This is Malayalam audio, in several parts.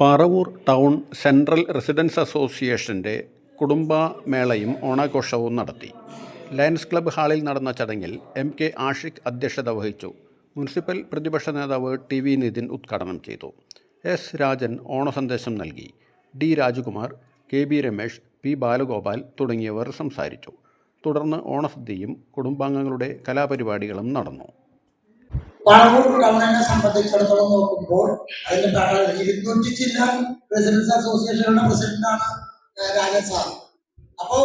പാറവൂർ ടൗൺ സെൻട്രൽ റെസിഡൻസ് അസോസിയേഷന്റെ കുടുംബമേളയും ഓണാഘോഷവും നടത്തി. ലയൺസ് ക്ലബ് ഹാളിൽ നടന്ന ചടങ്ങിൽ എം കെ ആഷിഖ് അധ്യക്ഷത വഹിച്ചു. മുനിസിപ്പൽ പ്രതിപക്ഷ നേതാവ് ടി വി നിതിൻ ഉദ്ഘാടനം ചെയ്തു. എസ് രാജൻ ഓണസന്ദേശം നൽകി. D Rajakumar K B Ramesh P Balagopal തുടങ്ങിയവർ സംസാരിച്ചു. തുടർന്ന് ഓണസദ്യയും കുടുംബാംഗങ്ങളുടെ കലാപരിപാടികളും നടന്നു. പറവൂർ ടൗണിനെ സംബന്ധിച്ചിടത്തോളം നോക്കുമ്പോൾ അതിന്റെ ഇരുന്നൂറ്റി ചില്ല റെസിഡൻസ് അസോസിയേഷനുടെ പ്രസിഡന്റാണ് രാജൻ സാർ. അപ്പോ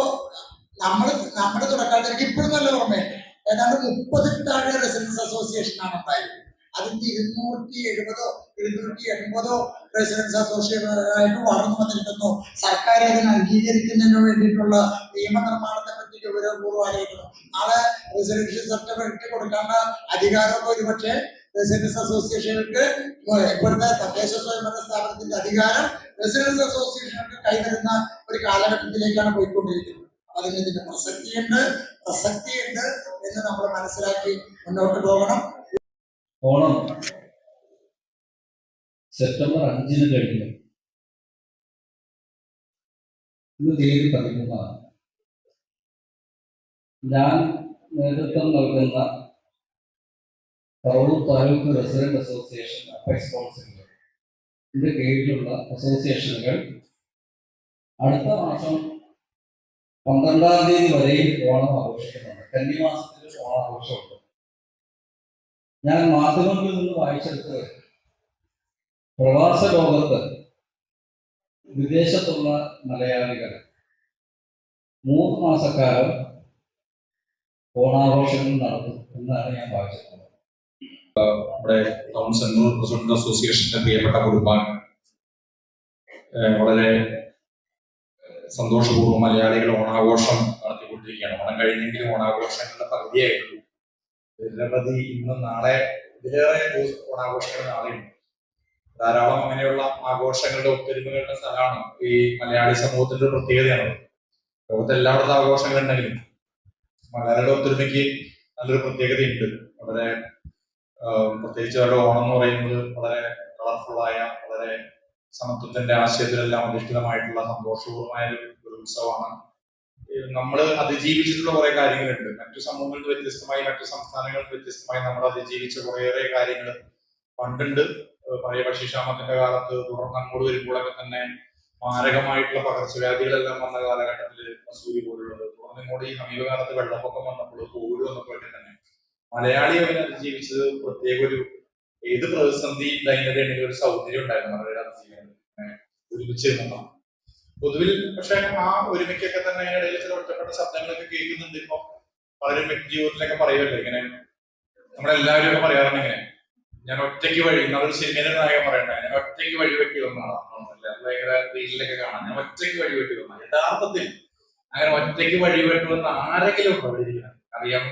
നമ്മൾ നമ്മുടെ തുടക്കത്തിൽ ഇപ്പോഴും നല്ല ഓർമ്മയുണ്ട്. ഏതാണ്ട് മുപ്പതിൽ താഴെ റെസിഡൻസ് അസോസിയേഷൻ ആണ് ഉണ്ടായിരുന്നത്. അതിന്റെ ഇരുന്നൂറ്റി എഴുപതോ ഇരുന്നൂറ്റി എൺപതോ റെസിഡൻസ് അസോസിയേഷനായിട്ട് വളർന്നു വന്നിരിക്കുന്നു. സർക്കാർ അതിനെ അംഗീകരിക്കുന്നതിന് വേണ്ടിയിട്ടുള്ള നിയമനിർമ്മാണത്തെ പറ്റി ഗൗരവപൂർവം ആലോചിക്കുന്നു നാളെ റെസിഡൻഷ്യൽ സർട്ടിഫിക്കറ്റ് കൊടുക്കേണ്ട അധികാരമൊക്കെ ഒരുപക്ഷെ റെസിഡൻസ് അസോസിയേഷനുകൾക്ക് ഇപ്പോഴത്തെ തദ്ദേശ സ്വയംഭരണ സ്ഥാപനത്തിന്റെ അധികാരം റെസിഡൻസ് അസോസിയേഷനുകൾക്ക് കൈവരുന്ന ഒരു കാലഘട്ടത്തിലേക്കാണ് പോയിക്കൊണ്ടിരിക്കുന്നത്. അതിന് ഇതിന്റെ പ്രസക്തിയുണ്ട് പ്രസക്തിയുണ്ട് എന്ന് നമ്മൾ മനസ്സിലാക്കി മുന്നോട്ട് പോകണം. ഓണം സെപ്റ്റംബർ അഞ്ചിന് കഴിഞ്ഞു. ഇന്ന് തീയതി പതിമൂന്നാണ്. ഞാൻ നേതൃത്വം നൽകുന്ന Paravur taluk resident association apex കൗൺസിലുകൾ ഇതിന്റെ കീഴിലുള്ള അസോസിയേഷനുകൾ അടുത്ത മാസം പന്ത്രണ്ടാം തീയതി വരെയും ഓണം ആഘോഷിക്കുന്നുണ്ട്. കന്നിമാസത്തിൽ ഓണം ആഘോഷമുണ്ട്. ഞാൻ മാധ്യമങ്ങളിൽ നിന്ന് വായിച്ചെടുത്ത് പ്രവാസ ലോകത്ത് വിദേശത്തുള്ള മലയാളികൾ മൂന്ന് മാസക്കാലം ഓണാഘോഷങ്ങൾ നടത്തും എന്നാണ് ഞാൻ വായിച്ചിട്ടുള്ളത്. നമ്മുടെ പ്രസിഡന്റ് അസോസിയേഷന്റെ പ്രിയപ്പെട്ട കുടുംബാൻ വളരെ സന്തോഷപൂർവം മലയാളികൾ ഓണാഘോഷം നടത്തിക്കൊണ്ടിരിക്കുകയാണ്. ഓണം കഴിഞ്ഞെങ്കിലും ഓണാഘോഷങ്ങളുടെ പകുതിയായിട്ടുള്ളൂ. നിരവധി ഇന്നും നാളെ ഇതിലേറെ ഓണാഘോഷങ്ങൾ നാളെയുണ്ട്. ധാരാളം അങ്ങനെയുള്ള ആഘോഷങ്ങളുടെ ഒത്തൊരുമകളുടെ സ്ഥലമാണ് ഈ മലയാളി സമൂഹത്തിന്റെ പ്രത്യേകതയാണ് ലോകത്ത് എല്ലായിടത്തും ആഘോഷങ്ങൾ ഉണ്ടെങ്കിലും മലയാളിയുടെ ഒത്തൊരുമയ്ക്ക് നല്ലൊരു പ്രത്യേകതയുണ്ട്. വളരെ പ്രത്യേകിച്ച് അവരുടെ ഓണം എന്ന് പറയുന്നത് വളരെ കളർഫുള്ളായ വളരെ സമത്വത്തിന്റെ ആശയത്തിലെല്ലാം അധിഷ്ഠിതമായിട്ടുള്ള സന്തോഷപൂർവമായ ഒരു ഉത്സവമാണ്. നമ്മൾ അതിജീവിച്ചിട്ടുള്ള കുറെ കാര്യങ്ങളുണ്ട്. മറ്റു സമൂഹങ്ങളിൽ നിന്ന് വ്യത്യസ്തമായി മറ്റു സംസ്ഥാനങ്ങളിൽ നിന്ന് വ്യത്യസ്തമായി നമ്മൾ അതിജീവിച്ച കുറേയേറെ കാര്യങ്ങൾ പണ്ടുണ്ട്. പഴയ ഭക്ഷ്യക്ഷാമത്തിന്റെ കാലത്ത് തുടർന്ന് അങ്ങോട്ട് വരുമ്പോഴൊക്കെ തന്നെ മാരകമായിട്ടുള്ള പകർച്ചവ്യാധികളെല്ലാം വന്ന കാലഘട്ടത്തിൽ മസൂരി പോലുള്ളത് ഇങ്ങോട്ട് ഈ സമീപകാലത്ത് വെള്ളപ്പൊക്കം വന്നപ്പോൾ കോവിഡ് വന്നപ്പോഴൊക്കെ തന്നെ. മലയാളി അവരെ അതിജീവിച്ചത് പ്രത്യേക ഒരു ഏത് പ്രതിസന്ധി ദൈനംദിന ഒരു സൗകര്യം ഉണ്ടായിരുന്നു അവരുടെ അതിജീവനം ഒരുമിച്ച് നിന്നാണ് പൊതുവിൽ പക്ഷെ ആ ഒരുമിക്കൊക്കെ തന്നെ അതിനിടയിൽ ചില ഒറ്റപ്പെട്ട ശബ്ദങ്ങളൊക്കെ കേൾക്കുന്നുണ്ട് ഇപ്പൊ. പലരും വ്യക്തി ജീവിതത്തിലൊക്കെ പറയുമല്ലോ ഇങ്ങനെ. നമ്മളെല്ലാവരും ഒക്കെ പറയാറുണ്ട് ഇങ്ങനെ. ഞാൻ ഒറ്റയ്ക്ക് വഴി നമ്മളൊരു സിനിമയിലെ നായകൻ പറയണ്ട ഞാൻ ഒറ്റയ്ക്ക് വഴി വെട്ടി വന്നതാണ് ഭയങ്കര റീലിലൊക്കെ കാണാൻ ഞാൻ ഒറ്റയ്ക്ക് വഴി വെട്ടി വന്ന യഥാർത്ഥത്തിൽ അങ്ങനെ ഒറ്റയ്ക്ക് വഴി എന്ന് ആരെങ്കിലും പ്രവചിക്കണം അറിയാൻ